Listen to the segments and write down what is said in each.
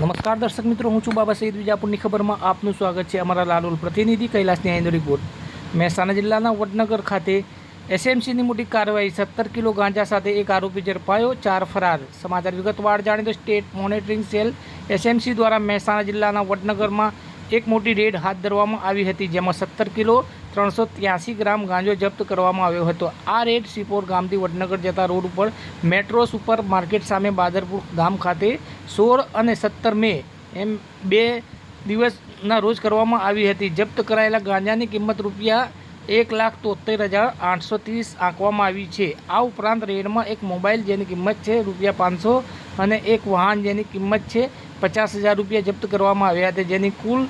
નમસ્કાર દર્શક મિત્રો, હું છું બાબા સૈદ વિજાપુરની ખબરમાં આપનું સ્વાગત છે અમારા લાલોલ પ્રતિનિધિ કૈલાસ ન્યાયનો રિપોર્ટ મહેસાણા જિલ્લાના વડનગર ખાતે એસએમસીની મોટી કાર્યવાહી સત્તર કિલો ગાંજા સાથે એક આરોપી ઝડપાયો, ચાર ફરાર. સમાચાર વિગતવાર જાણીએ તો સ્ટેટ મોનિટરિંગ સેલ એસએમસી દ્વારા મહેસાણા જિલ્લાના વડનગરમાં એક મોટી રેડ હાથ ધરવામાં આવી હતી, જેમાં સત્તર કિલો ત્રણસો ગ્રામ ગાંજો જપ્ત કરવામાં આવ્યો હતો. આ રેડ સિપોર ગામથી વડનગર જતા રોડ ઉપર મેટ્રો સુપર માર્કેટ સામે બાદરપુર ગામ ખાતે સોળ અને સત્તર મે એમ બે દિવસના રોજ કરવામાં આવી હતી. જપ્ત કરાયેલા ગાંજાની કિંમત રૂપિયા એક લાખ તોતેર હજાર આઠસો ત્રીસ આંકવામાં આવી છે. આ ઉપરાંત રેડમાં એક મોબાઈલ જેની કિંમત છે રૂપિયા પાંચસો અને એક વાહન જેની કિંમત છે પચાસ હજાર રૂપિયા જપ્ત કરવામાં આવ્યા હતા. જેની કુલ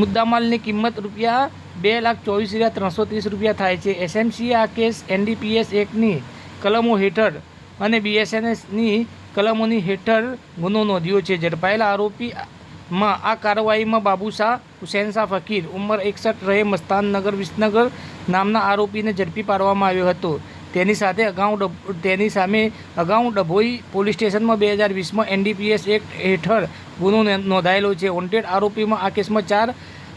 મુદ્દામાલની કિંમત રૂપિયા બે લાખ ચોવીસ હજાર ત્રણસો ત્રીસ રૂપિયા થાય છે. એસએમસીએ આ કેસ એનડીપીએસ એકની કલમો હેઠળ અને બીએસએનએસની કલમોની હેઠળ ગુનો નોંધ્યો છે. ઝડપાયેલા આરોપીમાં આ કાર્યવાહીમાં બાબુશાહ હુસેનશાહ હુસેન શાહ ફકીર, ઉંમર એકસઠ રહે, મસ્તાનનગર, વિસનગર નામના આરોપીને ઝડપી પાડવામાં આવ્યો હતો. તેની સાથે અગાઉ તેની સામે અગાઉ ડભોઈ પોલીસ સ્ટેશનમાં બે હજાર વીસમાં એનડીપીએસ એક્ટ હેઠળ ગુનો નોંધાયેલો છે. વોન્ટેડ આરોપીમાં આ કેસમાં ચાર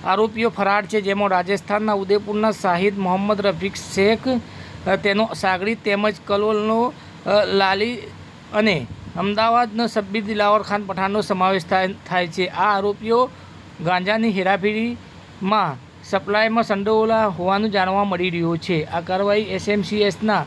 આરોપીઓ ફરાર છે, જેમાં રાજસ્થાનના ઉદયપુરના શાહિદ મોહમ્મદ રફીક શેખ, તેનો સાગડી તેમજ કલોલનો લાલી અને અમદાવાદનો સબ્બીર દિલાવર ખાન પઠાણનો સમાવેશ થાય છે. આ આરોપીઓ ગાંજાની હેરાફેરીમાં સપ્લાયમાં સંડોવેલા હોવાનું જાણવા મળી રહ્યું છે. આ કાર્યવાહી એસએમસીએસના